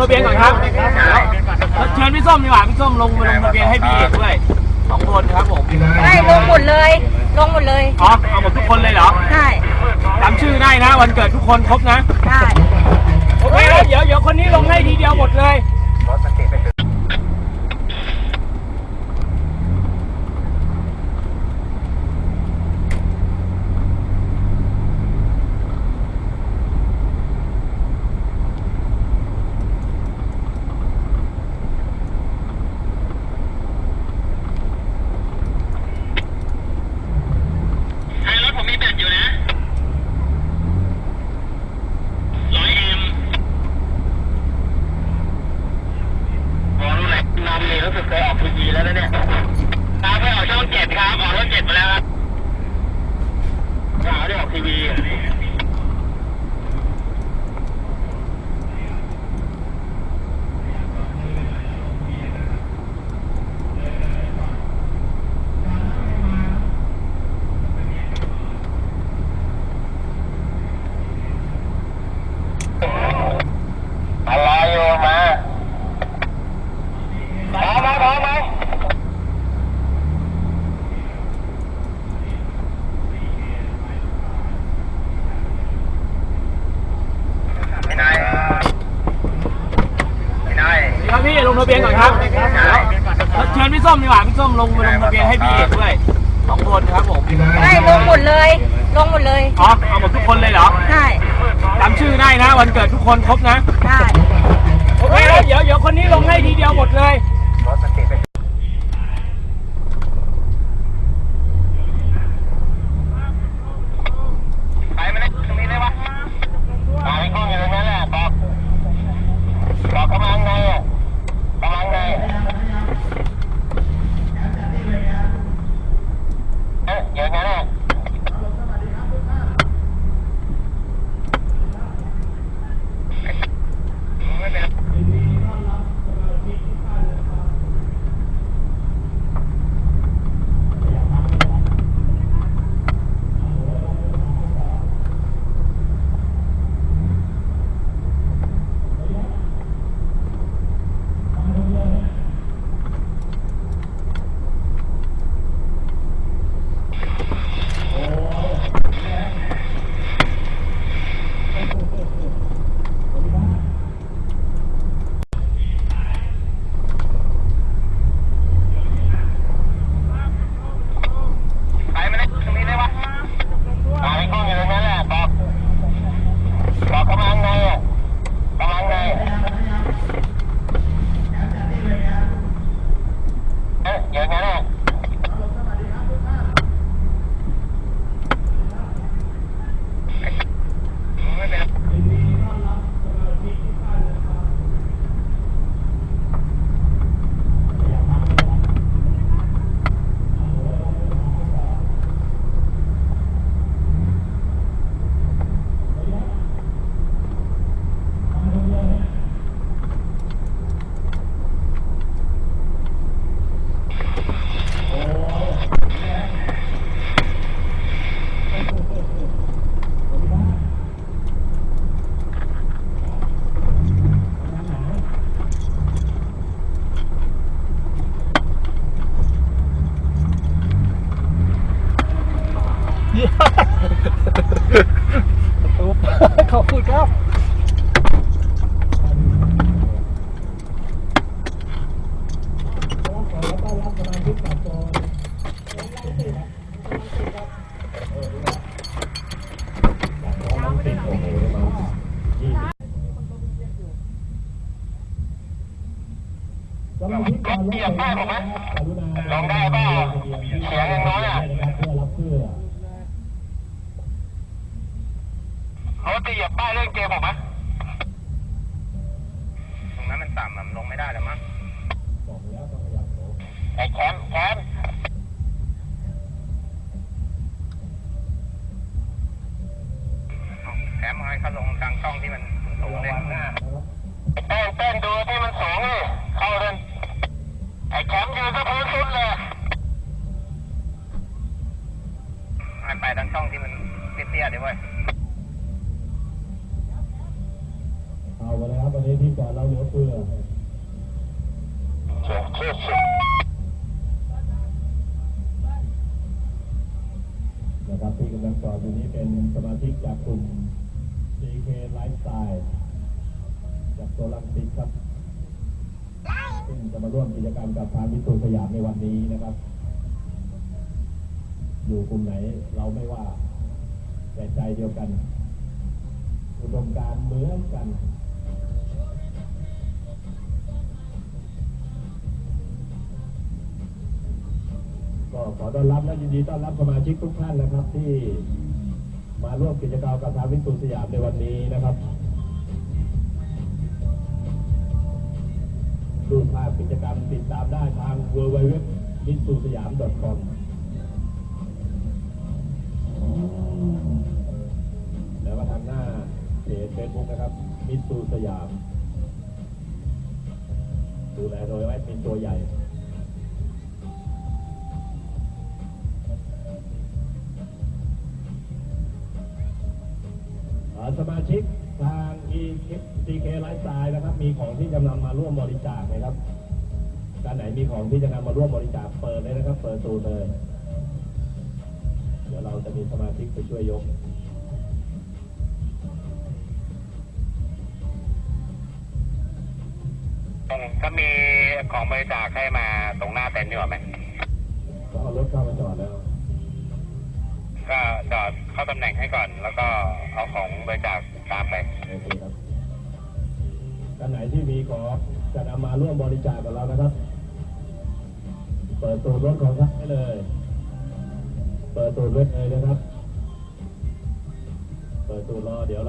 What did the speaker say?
รับพี่ลงทะเบียนก่อนครับแล้วเชิญพี่ส้มดีกว่าพี่ส้มลงมาลงทะเบียนให้พี่เอกด้วยสองคนครับผมได้ลงหมดเลย ลงหมดเลยอ๋อเอาหมดทุกคนเลยเหรอ ใช่จำชื่อได้นะ วันเกิดทุกคนครบนะได้โอเคแล้วเดี๋ยวเดี๋ยวคนนี้ลงให้ทีเดียวหมดเลย รถมันติดไปถึง ใช่รถผมมีแบตอยู่นะร้อยเอ็ม มองรู้ไหนนำนี่รู้สึกเคยออกทีวีแล้วนะเนี่ย ครับไปออกช่องเจ็ดครับ ออกช่องเจ็ดมาแล้วครับ หาได้ออกทีวีอะ อะไรอยู่มาพร้อมไหมพร้อมไหมไม่ได้ไม่ได้ ครับพี่ลงทะเบียนก่อนครับแล้วเชิญพี่ส้มดีกว่าพี่ส้มลงมาลงทะเบียนให้พี่เอกด้วยสองคนครับผมได้ลงหมดเลย ลงหมดเลยอ๋อเอาหมดทุกคนเลยเหรอใช่จำชื่อได้นะ วันเกิดทุกคนครบนะได้โอเคแล้วเดี๋ยวเดี๋ยวคนนี้ลงให้ทีเดียวหมดเลย รถมันติดไปไปไม่ได้ตรงนี้ได้ปะไปไม่กล้องอยู่ตรงนั้นแหละบอกบอกกำลังในอะกำลังในเอ๊ะอยู่ตรงนั้นแหละไม่เป็นไร ไปไม่ได้ตรงนี้ได้ปะไปกล้องอยู่ตรงนั้นแหละบอกบอกกำลังในอะกำลังในเอ๊ะอยู่ตรงนั้นแหละไม่เป็นไร ขอบคุณครับรถเหยียบได้ผมไหมลองได้เปล่าเสียงอย่างน้อยอะ ถที่ เหยียบป้ายเล่นเกมออกมาตรงนั้นมันต่ำอะมันลงไม่ได้แล้วมั้งไอ้แคมป์แคมป์แถมให้เขาลงทางช่องที่มันสูงๆเลยเต้นเต้นดูที่มันสูงเลยเข้าเดินไอ้แคมป์ยืนก็พื้นสุดเลยให้ไปทางช่องที่มันเตี้ยๆเดี๋ยวเว้ย เอาไปเลยครับวันนี้ที่จอดเราเหลือเฟือเชื่อเชื่อเชื่อนะครับที่กำลังจอดอยู่นี้เป็นสมาชิกจากกลุ่ม JK Lifestyle จากตัวลังสิตครับ ซึ่งจะมาร่วมกิจกรรมกับทางวิทูสยามในวันนี้นะครับ อยู่กลุ่มไหนเราไม่ว่าแต่ใจเดียวกัน อุดมการณ์เหมือนกัน ก็ขอต้อนรับและยินดีต้อนรับสมาชิกทุกท่านนะครับ ที่มาร่วมกิจกรรมกับทางวิสุสยามในวันนี้นะครับดูภาพกิจกรรมติดตามได้ทาง w w w มิสุสยาม .com แล้วก็ทางหน้าเพจเฟซบุ๊กนะครับมิสุสยาม ดูแลโดยแอดมินตัวใหญ่ สมาชิกทาง EK Lifestyle นะครับ มีของที่จะนำมาร่วมบริจาคนะครับการไหนมีของที่จะนำมาร่วมบริจาคเปิดเลยนะครับ เปิดตูเลย เดี๋ยวเราจะมีสมาชิกไปช่วยยกก็มีของบริจาคให้มาตรงหน้าเต็นท์ดีกว่าไหมก็เอารถเข้ามาจอดแล้ว ก็จอดเข้าตำแหน่งให้ก่อน แล้วก็เอาของบริจาคตามไปโอเคครับท่านไหนที่มีขอจะนำมาร่วมบริจาคกับเรานะครับ เปิดตูดรถของท่านได้เลย เปิดตูดรถเลยนะครับ เปิดตูดรอเดี๋ยวเรา